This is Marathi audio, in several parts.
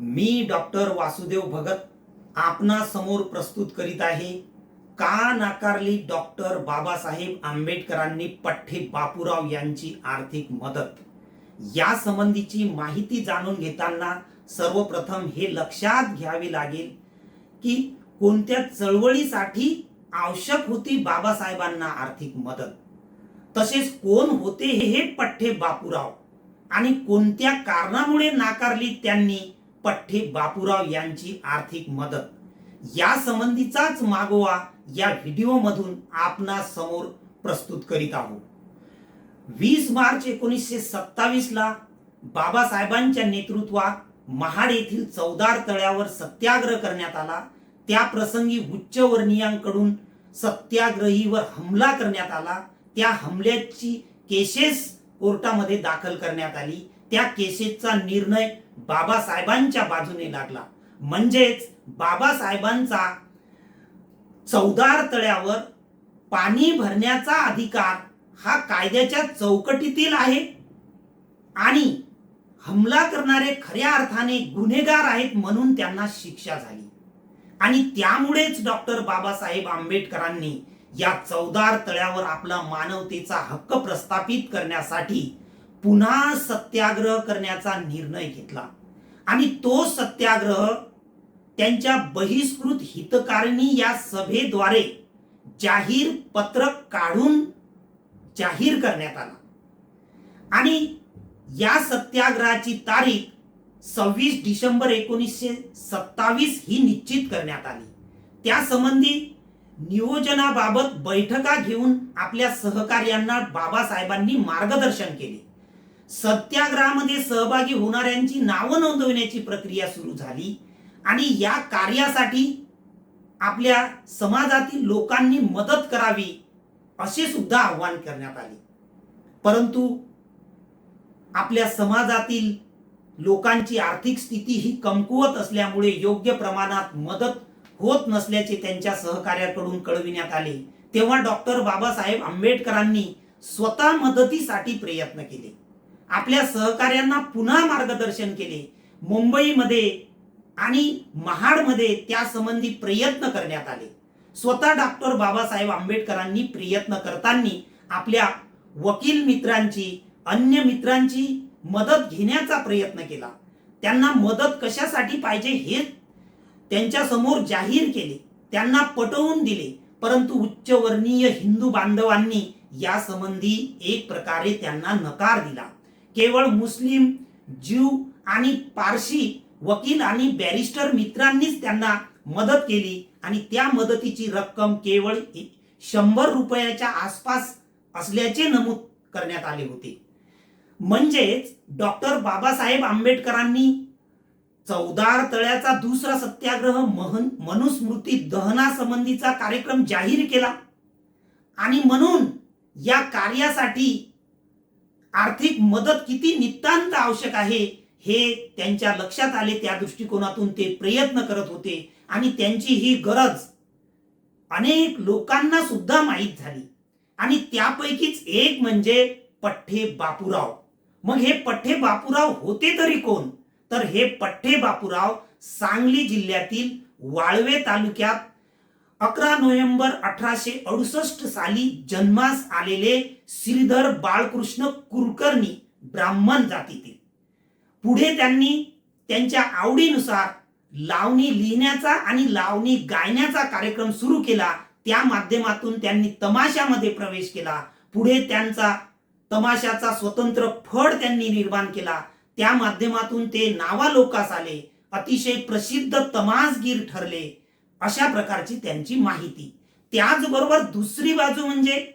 मी डॉक्टर वासुदेव भगत आपणा समोर प्रस्तुत करीत आहे. का नाकारली डॉक्टर बाबासाहेब आंबेडकरांनी पठ्ठे बापूराव यांची आर्थिक मदत? या संबंधीची माहिती जाणून घेताना सर्वप्रथम हे लक्षात घ्यावे लागेल की कोणत्या चळवळीसाठी आवश्यक होती बाबासाहेबांना आर्थिक मदत? तसेच कोण होते हे पठ्ठे बापूराव? आणि कोणत्या कारणामुळे नाकारली त्यांनी? पठ्ठे बापूराव यांची आर्थिक मदत. या संबंधीचाच मागोवा या व्हिडिओ मधून आपणा समोर प्रस्तुत करीत आहोत. वीस मार्च एकोणीसशे सत्तावीस ला बाबासाहेबांच्या नेतृत्वात महाड येथील चौदार तळ्यावर सत्याग्रह करण्यात आला. त्या प्रसंगी उच्चवर्णीयांकडून सत्याग्रहीवर हमला करण्यात आला. त्या हमल्याची केसेस कोर्टामध्ये दाखल करण्यात आली. त्या केसेसचा निर्णय बाबासाहेबांच्या बाजूने लागला. म्हणजेच बाबासाहेबांचा चौदार तळ्यावर पाणी भरण्याचा अधिकार हा कायद्याच्या चौकटीतील आहे आणि हमला करणारे खऱ्या अर्थाने गुन्हेगार आहेत म्हणून त्यांना शिक्षा झाली. आणि त्यामुळेच डॉक्टर बाबासाहेब आंबेडकरांनी या चौदार तळ्यावर आपला मानवतेचा हक्क प्रस्थापित करण्यासाठी पुन्हा सत्याग्रह करण्याचा निर्णय घेतला. आणि तो सत्याग्रह त्यांच्या बहिष्कृत हितकारिणी या सभेद्वारे जाहीर पत्रक काढून जाहीर करण्यात आला. आणि या सत्याग्रहाची तारीख सव्वीस डिसेंबर एकोणीसशे सत्तावीस ही निश्चित करण्यात आली. त्या संबंधी नियोजनाबाबत बैठका घेऊन आपल्या सहकार्यांना बाबासाहेबांनी मार्गदर्शन केले. सत्याग्रहामध्ये सहभागी होणाऱ्यांची नावं नोंदवण्याची प्रक्रिया सुरू झाली आणि या कार्यासाठी आपल्या समाजातील लोकांनी मदत करावी असे सुद्धा आव्हान करण्यात आले. परंतु आपल्या समाजातील लोकांची आर्थिक स्थिती ही कमकुवत असल्यामुळे योग्य प्रमाणात मदत होत नसल्याचे त्यांच्या सहकार्याकडून कळविण्यात आले. तेव्हा डॉक्टर बाबासाहेब आंबेडकरांनी स्वतः मदतीसाठी प्रयत्न केले. आपल्या सहकार्यांना पुन्हा मार्गदर्शन केले. मुंबईमध्ये आणि महाडमध्ये त्यासंबंधी प्रयत्न करण्यात आले. स्वतः डॉक्टर बाबासाहेब आंबेडकरांनी प्रयत्न करताना आपल्या वकील मित्रांची अन्य मित्रांची मदत घेण्याचा प्रयत्न केला. त्यांना मदत कशासाठी पाहिजे हे त्यांच्यासमोर जाहीर केले. त्यांना पटवून दिले. परंतु उच्चवर्णीय हिंदू बांधवांनी यासंबंधी एक प्रकारे त्यांना नकार दिला. केवळ मुस्लिम ज्यू आणि पारशी वकील आणि बॅरिस्टर मित्रांनीच त्यांना मदत केली आणि त्या मदतीची रक्कम केवळ शंभर रुपयाच्या आसपास असल्याचे नमूद करण्यात आले होते. म्हणजेच डॉक्टर बाबासाहेब आंबेडकरांनी चौदार तळ्याचा दुसरा सत्याग्रह महन मनुस्मृती दहनासंबंधीचा कार्यक्रम जाहीर केला आणि म्हणून या कार्यासाठी आर्थिक मदत किती नितांत आवश्यक आहे हे त्यांच्या लक्षात आले त्या दृष्टिकोनातून ते प्रयत्न करत होते आणि त्यांची ही गरज अनेक लोकांना सुद्धा माहीत झाली. आणि त्यापैकीच एक म्हणजे पठ्ठे बापूराव. मग हे पठ्ठे बापूराव होते तरी कोण? तर हे पठ्ठे बापूराव सांगली जिल्ह्यातील वाळवे तालुक्यात अकरा नोव्हेंबर अठराशे अडुसष्ट साली जन्मास आलेले श्रीधर बाळकृष्ण कुलकर्णी ब्राह्मण जातीतील. पुढे त्यांनी त्यांच्या आवडीनुसार लावणी लिहिण्याचा आणि लावणी गायण्याचा कार्यक्रम सुरू केला. त्या माध्यमातून त्यांनी तमाशामध्ये प्रवेश केला. पुढे त्यांचा तमाशाचा स्वतंत्र फड त्यांनी निर्माण केला. त्या माध्यमातून ते नावालोकास आले. अतिशय प्रसिद्ध तमासगीर ठरले. अशा प्रकारची त्यांची माहिती. त्याचबरोबर दुसरी बाजू म्हणजे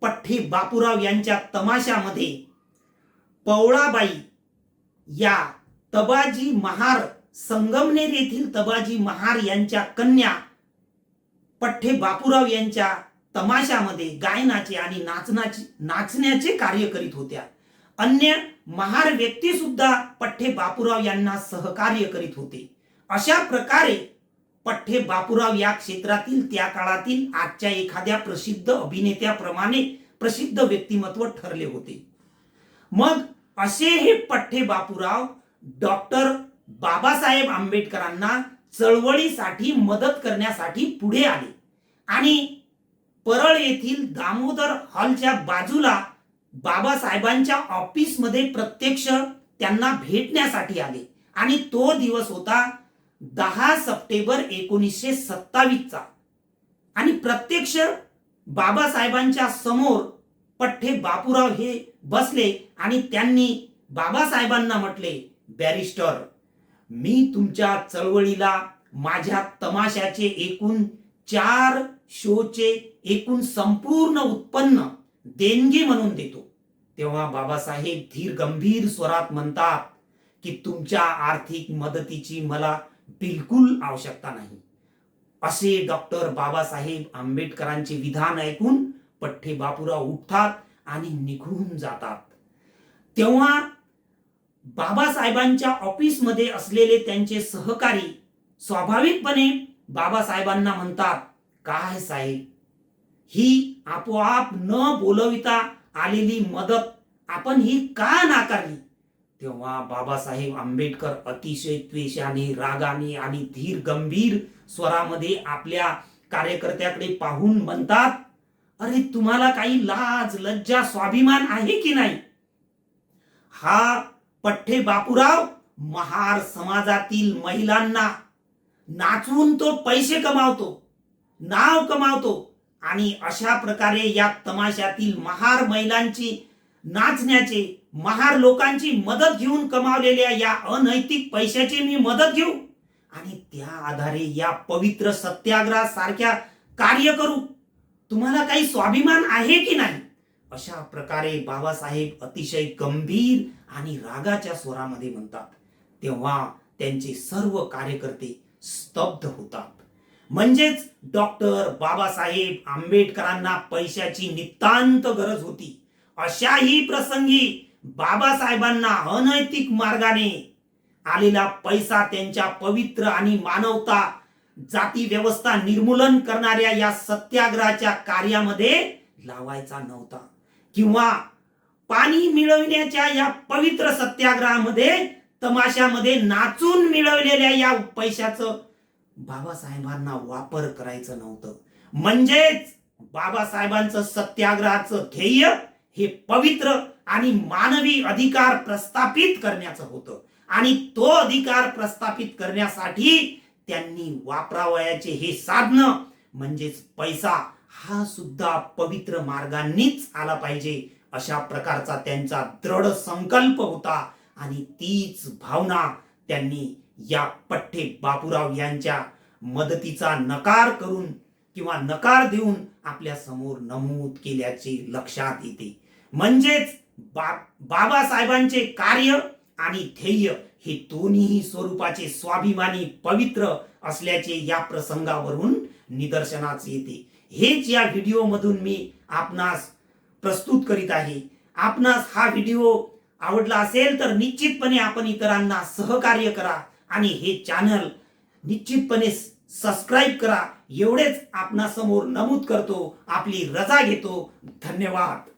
पठ्ठे बापूराव यांच्या तमाशामध्ये पवळाबाई या तबाजी महार संगमनेर येथील तबाजी महार यांच्या कन्या पठ्ठे बापूराव यांच्या तमाशामध्ये गायनाचे आणि नाचनाचे नाचण्याचे कार्य करीत होत्या. अन्य महार व्यक्ती सुद्धा पठ्ठे बापूराव यांना सहकार्य करीत होते. अशा प्रकारे पठ्ठे बापूराव या क्षेत्रातील त्या काळातील आजच्या एखाद्या प्रसिद्ध अभिनेत्याप्रमाणे प्रसिद्ध व्यक्तिमत्व ठरले होते. मग असे हे पठ्ठे बापूराव डॉक्टर बाबासाहेब आंबेडकरांना चळवळीसाठी मदत करण्यासाठी पुढे आले आणि परळ येथील दामोदर हॉलच्या बाजूला बाबासाहेबांच्या ऑफिसमध्ये प्रत्यक्ष त्यांना भेटण्यासाठी आले. आणि तो दिवस होता दहा सप्टेंबर एकोणीसशे सत्तावीसचा. आणि प्रत्यक्ष बाबासाहेबांच्या समोर पठ्ठे बापूराव हे बसले आणि त्यांनी बाबासाहेबांना म्हटले बॅरिस्टर मी तुमच्या चळवळीला माझ्या तमाशाचे एकूण चार शोचे एकूण संपूर्ण उत्पन्न देणगी म्हणून देतो. तेव्हा बाबासाहेब धीर गंभीर स्वरात म्हणतात की तुमच्या आर्थिक मदतीची मला बिलकुल आवश्यकता नाही. असे डॉक्टर बाबासाहेब आंबेडकरांचे विधान ऐकून पठ्ठे बापूराव उठतात आणि निघून जातात. तेव्हा बाबासाहेबांच्या ऑफिसमध्ये असलेले त्यांचे सहकारी स्वाभाविकपणे बाबासाहेबांना म्हणतात काय साहेब ही आपोआप न बोलविता आलेली मदत आपण ही का नाकारली? तेव्हा बाबासाहेब आंबेडकर अतिशय त्वेषाने रागाने आणि धीर गंभीर स्वरामध्ये आपल्या कार्यकर्त्याकडे पाहून म्हणतात अरे तुम्हाला काही लाज लज्जा स्वाभिमान आहे की नाही? हा पठ्ठे बापूराव महार समाजातील महिलांना नाचवून तो पैसे कमावतो नाव कमावतो आणि अशा प्रकारे या तमाशातील महार महिलांची नाचण्याचे महार लोकांची मदत घेऊन कमावलेल्या या अनैतिक पैशाची मी मदत घेऊ आणि त्या आधारे या पवित्र सत्याग्रह सारख्या कार्य करू. तुम्हाला काही स्वाभिमान आहे की नाही? अशा प्रकारे बाबासाहेब अतिशय गंभीर आणि रागाच्या स्वरामध्ये म्हणतात. तेव्हा त्यांचे सर्व कार्यकर्ते स्तब्ध होतात. म्हणजेच डॉक्टर बाबासाहेब आंबेडकरांना पैशाची नितांत गरज होती. अशाही प्रसंगी बाबासाहेबांना अनैतिक मार्गाने आलेला पैसा त्यांच्या पवित्र आणि मानवता जाती व्यवस्था निर्मूलन करणाऱ्या या सत्याग्रहाच्या कार्यामध्ये लावायचा नव्हता. किंवा पाणी मिळवण्याच्या या पवित्र सत्याग्रहामध्ये तमाशामध्ये नाचून मिळवलेल्या या पैशाचं बाबासाहेबांना वापर करायचं नव्हतं. म्हणजेच बाबासाहेबांचं सत्याग्रहाचं ध्येय हे पवित्र आणि मानवी अधिकार प्रस्थापित करण्याचं होतं. आणि तो अधिकार प्रस्थापित करण्यासाठी त्यांनी वापरावयाचे हे साधन म्हणजेच पैसा हा सुद्धा पवित्र मार्गांनीच आला पाहिजे. अशा प्रकारचा त्यांचा दृढ संकल्प होता आणि तीच भावना त्यांनी या पठ्ठे बापूराव यांच्या मदतीचा नकार करून किंवा नकार देऊन आपल्यासमोर नमूद केल्याचे लक्षात येते. म्हणजेच बाबासाहेबांचे कार्य आणि ध्येय हे दोन्ही स्वरूपाचे स्वाभिमानी पवित्र असल्याचे या प्रसंगावरून निदर्शनास येते. हेच या व्हिडिओ मधून मी आपणास प्रस्तुत करीत आहे. आपणास हा व्हिडिओ आवडला असेल तर निश्चितपणे आपण इतरांना सहकार्य करा आणि हे चॅनल निश्चितपणे सबस्क्राईब करा. एवढेच आपणासमोर नमूद करतो. आपली रजा घेतो. धन्यवाद.